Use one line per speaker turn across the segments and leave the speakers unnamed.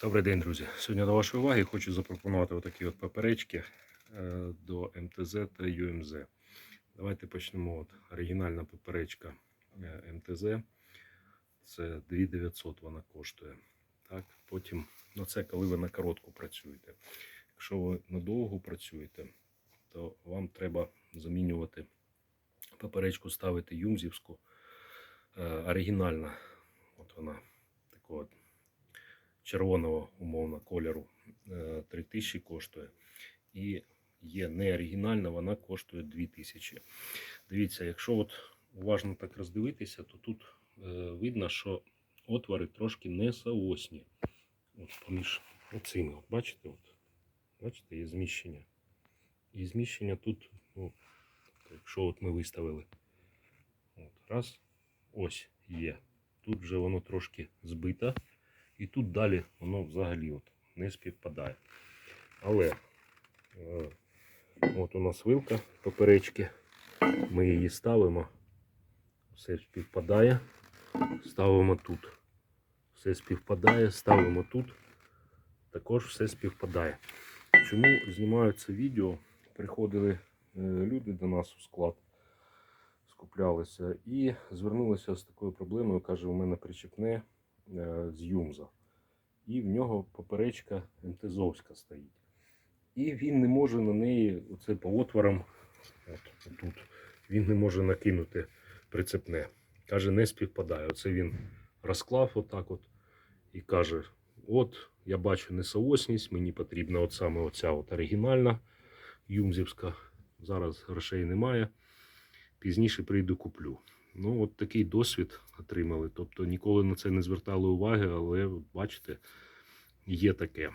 Добрий день, друзі. Сьогодні до вашої уваги хочу запропонувати отакі от поперечки е, до МТЗ та ЮМЗ. Давайте почнемо. От оригінальна поперечка е, МТЗ. Це 2900 вона коштує. Так? Потім, ну це коли ви на коротку працюєте. Якщо ви надовго працюєте, то вам треба замінювати поперечку, ставити юмзівську. Е, оригінальна. От вона такого червоного умовно кольору е, 3000 коштує. І є не оригінальна, вона коштує 2000. Дивіться, якщо от уважно так роздивитися, то тут е, видно, що отвори трошки не соосні. От поміж оцими. От бачите, от, бачите, є зміщення. І зміщення тут, ну, якщо от ми виставили. От, раз, ось є. Тут вже воно трошки збито. І тут далі воно взагалі от не співпадає. Але е, от у нас вилка поперечки. Ми її ставимо. Все співпадає. Ставимо тут. Все співпадає, ставимо тут. Також все співпадає. Чому знімаю це відео? Приходили е, люди до нас у склад, скуплялися і звернулися з такою проблемою. Каже, у мене причепне з Юмза. І в нього поперечка МТЗовська стоїть. І він не може на неї, оце по отворам, от тут, він не може накинути прицепне. Каже, не співпадає. Оце він розклав отак от і каже: от я бачу несоосність, мені потрібна от саме оця от оригінальна юмзівська. Зараз грошей немає. Пізніше прийду куплю. Ну, от такий досвід отримали. Тобто ніколи на це не звертали уваги, але бачите, є таке.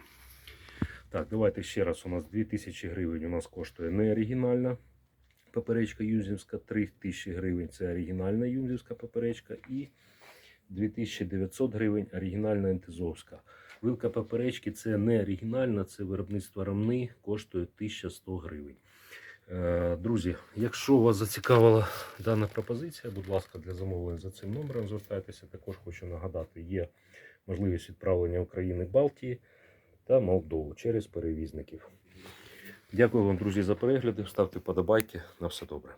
Так, давайте ще раз. У нас 2000 гривень у нас коштує не оригінальна поперечка юзівська, 3000 гривень це оригінальна юзівська поперечка і 2900 гривень оригінальна ентезовська. Вилка поперечки це не оригінальна, це виробництво рамни, коштує 1100 гривень. Е, Друзі, якщо вас зацікавила дана пропозиція, будь ласка, для замовлення за цим номером звертайтеся. Також хочу нагадати, є можливість відправлення України Балтії та Молдову через перевізників. Дякую вам, друзі, за перегляди. Ставте вподобайки. На все добре.